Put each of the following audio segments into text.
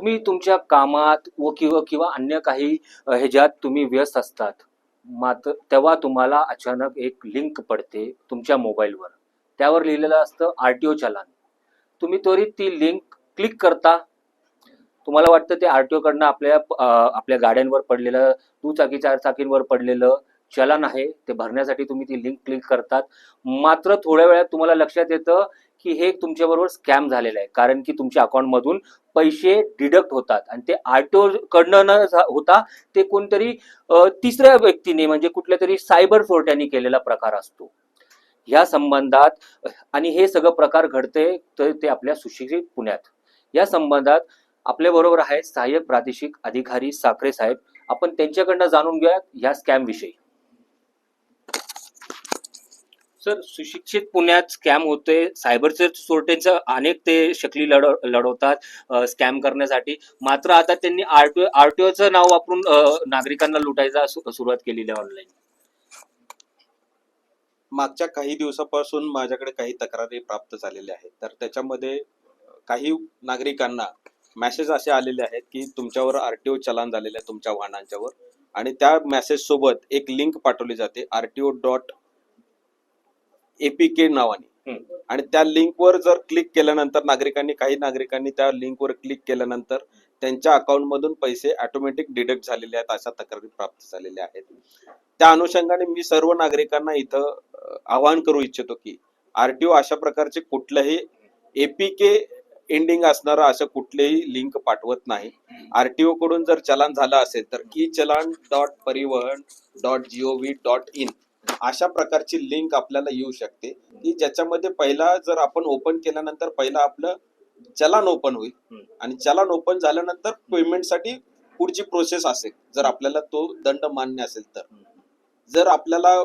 तुम्ही तुमच्या कामात व किंवा किंवा अन्य काही ह्याच्यात तुम्ही व्यस्त असतात. मात्र तेव्हा तुम्हाला अचानक एक लिंक पडते तुमच्या मोबाईलवर. त्यावर लिहिलेलं असतं आर टी ओ चलान. तुम्ही त्वरित ती लिंक क्लिक करता. तुम्हाला वाटतं ते आर टी ओकडनं आपल्या आपल्या गाड्यांवर पडलेलं दुचाकी चार चाकींवर पडलेलं चलन आहे. ते भरण्यासाठी तुम्ही ती लिंक क्लिक करतात. मात्र थोड्या वेळात तुम्हाला लक्षात येतं की हे तुमच्याबरोबर स्कॅम झालेलं आहे. कारण की तुमच्या अकाउंटमधून पैसे डिडक्ट होतात. आणि ते आर कडनं न होता ते कोणतरी तिसऱ्या व्यक्तीने म्हणजे कुठल्या तरी सायबर चोरट्यांनी केलेला प्रकार असतो. या संबंधात आणि हे सगळं प्रकार घडते तर ते आपल्या सुशिक्षित पुण्यात. या संबंधात आपल्या बरोबर आहेत सहाय्यक प्रादेशिक अधिकारी साखरे साहेब. आपण त्यांच्याकडनं जाणून घेऊयात या स्कॅम विषयी सर सुशिक्षित पुण्यात स्कॅम होते सायबर चोरट्यांचं अनेक ते शकली लढ लढवतात स्कॅम करण्यासाठी. मात्र आता त्यांनी आरटीओ आरटीओचं नाव वापरून नागरिकांना लुटायचा सुरुवात केलेली आहे ऑनलाईन मागच्या काही दिवसापासून माझ्याकडे काही तक्रारी प्राप्त झालेल्या आहेत. तर त्याच्यामध्ये काही नागरिकांना मेसेज असे आलेले आहेत की तुमच्यावर आरटीओ चलान झालेलं आहे तुमच्या वाहनांच्यावर. आणि त्या मेसेज सोबत एक लिंक पाठवली जाते आरटीओ डॉट एपीके नावाने. आणि त्या लिंकवर जर क्लिक केल्यानंतर नागरिकांनी काही नागरिकांनी त्या लिंकवर क्लिक केल्यानंतर त्यांच्या अकाउंटमधून पैसे ऑटोमॅटिक डिडक्ट झालेले आहेत अशा तक्रारी प्राप्त झालेल्या आहेत. त्या अनुषंगाने मी सर्व नागरिकांना इथं आवाहन करू इच्छितो की आरटीओ अशा प्रकारचे कुठल्याही एपीके एंडिंग असणारं असं कुठलेही लिंक पाठवत नाही. आरटीओ कडून जर चलान झालं असेल तर E challan dot Parivahan dot G O V dot in अशा प्रकारची लिंक आपल्याला येऊ शकते की ज्याच्यामध्ये पहिला जर आपण ओपन केल्यानंतर पहिला आपलं चलान ओपन होईल. आणि चलान ओपन झाल्यानंतर पेमेंटसाठी पुढची प्रोसेस असेल जर आपल्याला तो दंड मान्य असेल तर. जर आपल्याला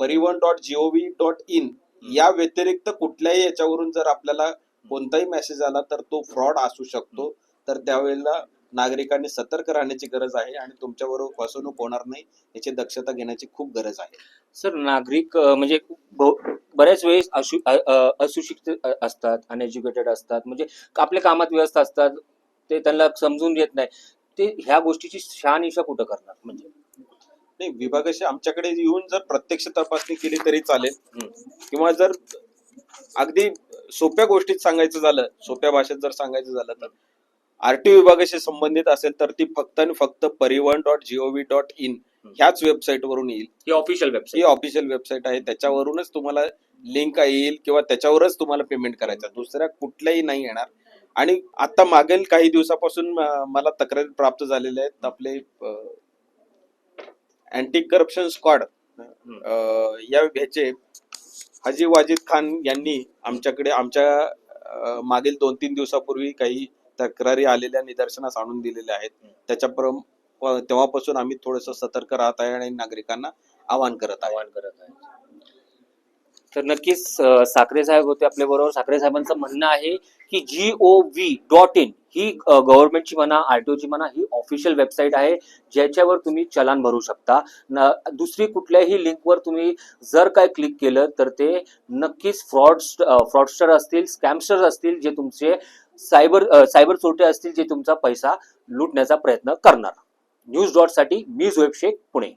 परिवहन डॉट जीओव्ही डॉट इन या व्यतिरिक्त कुठल्याही याच्यावरून जर आपल्याला कोणताही मेसेज आला तर तो फ्रॉड असू शकतो. तर त्यावेळेला नागरिकांनी सतर्क राहण्याची गरज आहे आणि तुमच्याबरोबर फसवणूक होणार नाही याची दक्षता घेण्याची खूप गरज आहे. सर नागरिक म्हणजे बऱ्याच वेळेस अशु अ- अ- अशिक्षित अ- असतात अनएज्युकेटेड असतात म्हणजे आपल्या कामात व्यस्त असतात ते त्यांना समजून येत नाही. ते ह्या गोष्टीची शहानिशा कुठं करणार म्हणजे? नाही विभागाशी आमच्याकडे येऊन जर प्रत्यक्ष तपासणी केली तरी चालेल. किंवा जर अगदी सोप्या गोष्टीत सांगायचं झालं सोप्या भाषेत जर सांगायचं झालं तर. आरटीओ विभागाशी संबंधित असेल तर ती फक्त आणि फक्त Parivahan dot G O V dot in ह्याच वेबसाईट वरून येईल. ही ऑफिशियल ही वेबसाईट ऑफिशियल वेबसाईट आहे. त्याच्यावरूनच तुम्हाला लिंक येईल किंवा त्याच्यावरच तुम्हाला पेमेंट करायचं. दुसऱ्या कुठल्याही नाही येणार. आणि आता मागील काही दिवसापासून मला तक्रारी प्राप्त झालेल्या आहेत. आपले अँटी करप्शन स्क्वॉड या ह्याचे हाजी वाजिद खान यांनी आमच्याकडे आमच्या मागील दोन तीन दिवसापूर्वी काही तक्रारी आलेल्या निदर्शनास आणून दिलेल्या आहेत. त्याच्या तेव्हापासून आम्ही थोडस सतर्क राहत आहे आणि नागरिकांना आवाहन करत आहे. आवाहन करत आहे. तर नक्कीच साखरे साहेब होते आपल्या बरोबर साखरे साहेबांचं म्हणणं आहे की G O V dot in ही गव्हर्नमेंटची म्हणा आरटीओची म्हणा ही ऑफिशियल वेबसाईट आहे ज्याच्यावर तुम्ही चलान भरू शकता. न दुसरी कुठल्याही लिंकवर तुम्ही जर काय क्लिक केलं तर ते नक्कीच फ्रॉड फ्रॉडस्टर असतील स्कॅमस्टर असतील जे तुमचे सायबर सायबर चोरटे असतील जे तुमचा पैसा लुटण्याचा प्रयत्न करणार. न्यूज डॉटसाठी मी झोएब शेख पुणे.